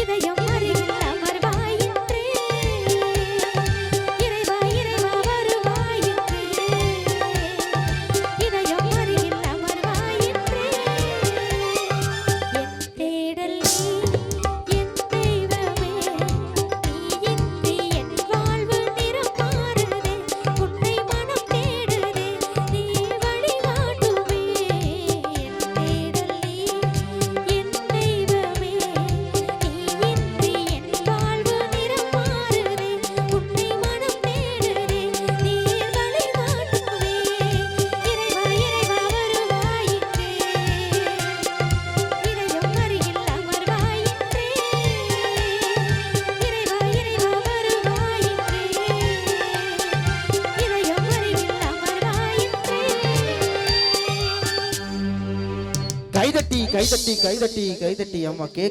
இதயம் കൈതട്ടി കൈതട്ടി കൈതട്ടി കൈതട്ടി അമ്മ കേക്ക്